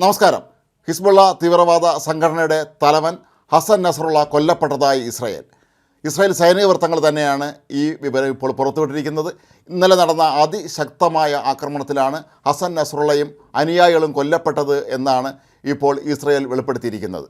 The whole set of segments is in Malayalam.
നമസ്കാരം. ഹിസ്ബുള്ള തീവ്രവാദ സംഘടനയുടെ തലവൻ ഹസൻ നസറുള്ള കൊല്ലപ്പെട്ടതായി ഇസ്രായേൽ. ഇസ്രായേൽ സൈനിക വൃത്തങ്ങൾ തന്നെയാണ് ഈ വിവരം ഇപ്പോൾ പുറത്തുവിട്ടിരിക്കുന്നത്. ഇന്നലെ നടന്ന അതിശക്തമായ ആക്രമണത്തിലാണ് ഹസൻ നസറുള്ളയും അനുയായികളും കൊല്ലപ്പെട്ടത് എന്നാണ് ഇപ്പോൾ ഇസ്രായേൽ വെളിപ്പെടുത്തിയിരിക്കുന്നത്.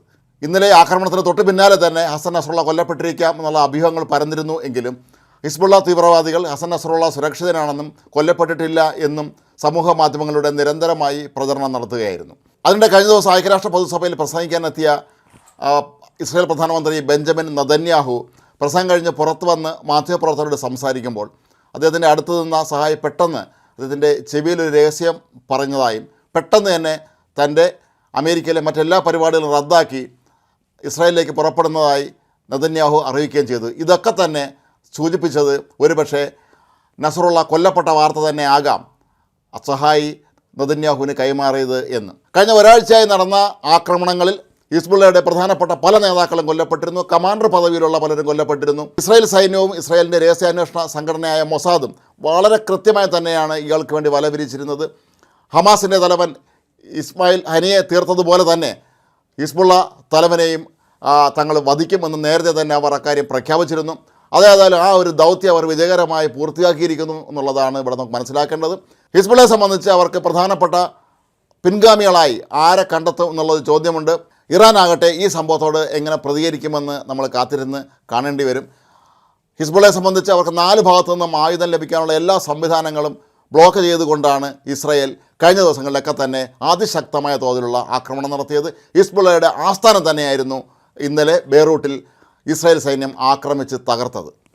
ഇന്നലെ ആക്രമണത്തിന് തൊട്ട് പിന്നാലെ തന്നെ ഹസൻ നസറുള്ള കൊല്ലപ്പെട്ടിരിക്കാം എന്നുള്ള അഭ്യൂഹങ്ങൾ പരന്നിരുന്നു എങ്കിലും ഹിസ്ബുള്ള തീവ്രവാദികൾ ഹസൻ നസറുള്ള സുരക്ഷിതനാണെന്നും കൊല്ലപ്പെട്ടിട്ടില്ല എന്നും സമൂഹ മാധ്യമങ്ങളുടെ നിരന്തരമായി പ്രചരണം നടത്തുകയായിരുന്നു. അതിന്റെ കഴിഞ്ഞ ദിവസം ഐക്യരാഷ്ട്ര പൊതുസഭയിൽ പ്രസംഗിക്കാനെത്തിയ ഇസ്രായേൽ പ്രധാനമന്ത്രി ബെഞ്ചമിൻ നദന്യാഹു പ്രസംഗം കഴിഞ്ഞ് പുറത്തു വന്ന് മാധ്യമപ്രവർത്തകരോട് സംസാരിക്കുമ്പോൾ അദ്ദേഹത്തിന്റെ അടുത്ത് നിന്ന സഹായി പെട്ടെന്ന് അദ്ദേഹത്തിന്റെ ചെവിയിലൊരു രഹസ്യം പറഞ്ഞതായും പെട്ടെന്ന് തന്നെ തന്റെ അമേരിക്കയിലെ മറ്റെല്ലാ പരിപാടികളും റദ്ദാക്കി ഇസ്രായേലിലേക്ക് പുറപ്പെടുന്നതായി നദന്യാഹു അറിയിക്കുകയും ചെയ്തു. ഇതൊക്കെ തന്നെ സൂചിപ്പിച്ചത് ഒരുപക്ഷെ നസറുള്ള കൊല്ലപ്പെട്ട വാർത്ത തന്നെ ആകാം. സഹായി നദന്യാഹുവിന് കൈമാറിയത് എന്ന്. കഴിഞ്ഞ ഒരാഴ്ചയായി നടന്ന ആക്രമണങ്ങളിൽ ഹിസ്ബുള്ളയുടെ പ്രധാനപ്പെട്ട പല നേതാക്കളും കൊല്ലപ്പെട്ടിരുന്നു. കമാൻഡർ പദവിയിലുള്ള പലരും കൊല്ലപ്പെട്ടിരുന്നു. ഇസ്രായേൽ സൈന്യവും ഇസ്രായേലിന്റെ രഹസ്യാന്വേഷണ സംഘടനയായ മൊസാദും വളരെ കൃത്യമായി തന്നെയാണ് ഇയാൾക്ക് വേണ്ടി വല വിരിച്ചിരുന്നത് ഹമാസിന്റെ തലവൻ ഇസ്മായിൽ ഹനിയെ തീർത്തതുപോലെ തന്നെ ഹിസ്ബുള്ള തലവനെയും തങ്ങൾ വധിക്കുമെന്ന് നേരത്തെ തന്നെ അവർ അക്കാര്യം പ്രഖ്യാപിച്ചിരുന്നു. അതേതായാലും ആ ഒരു ദൗത്യം അവർ വിജയകരമായി പൂർത്തിയാക്കിയിരിക്കുന്നു എന്നുള്ളതാണ് ഇവിടെ നമുക്ക് മനസ്സിലാക്കേണ്ടത്. ഹിസ്ബുള്ളയെ സംബന്ധിച്ച് അവർക്ക് പ്രധാനപ്പെട്ട പിൻഗാമികളായി ആരെ കണ്ടെത്തും എന്നുള്ളത് ചോദ്യമുണ്ട്. ഇറാൻ ആകട്ടെ ഈ സംഭവത്തോട് എങ്ങനെ പ്രതികരിക്കുമെന്ന് നമ്മൾ കാത്തിരുന്ന് കാണേണ്ടി വരും. ഹിസ്ബുള്ളയെ സംബന്ധിച്ച് അവർക്ക് നാല് ഭാഗത്തു നിന്നും ആയുധം ലഭിക്കാനുള്ള എല്ലാ സംവിധാനങ്ങളും ബ്ലോക്ക് ചെയ്തുകൊണ്ടാണ് ഇസ്രയേൽ കഴിഞ്ഞ ദിവസങ്ങളിലൊക്കെ തന്നെ അതിശക്തമായ തോതിലുള്ള ആക്രമണം നടത്തിയത്. ഹിസ്ബുള്ളയുടെ ആസ്ഥാനം തന്നെയായിരുന്നു ഇന്നലെ ബെയ്റൂട്ടിൽ ഇസ്രായേൽ സൈന്യം ആക്രമിച്ച് തകർത്തത്.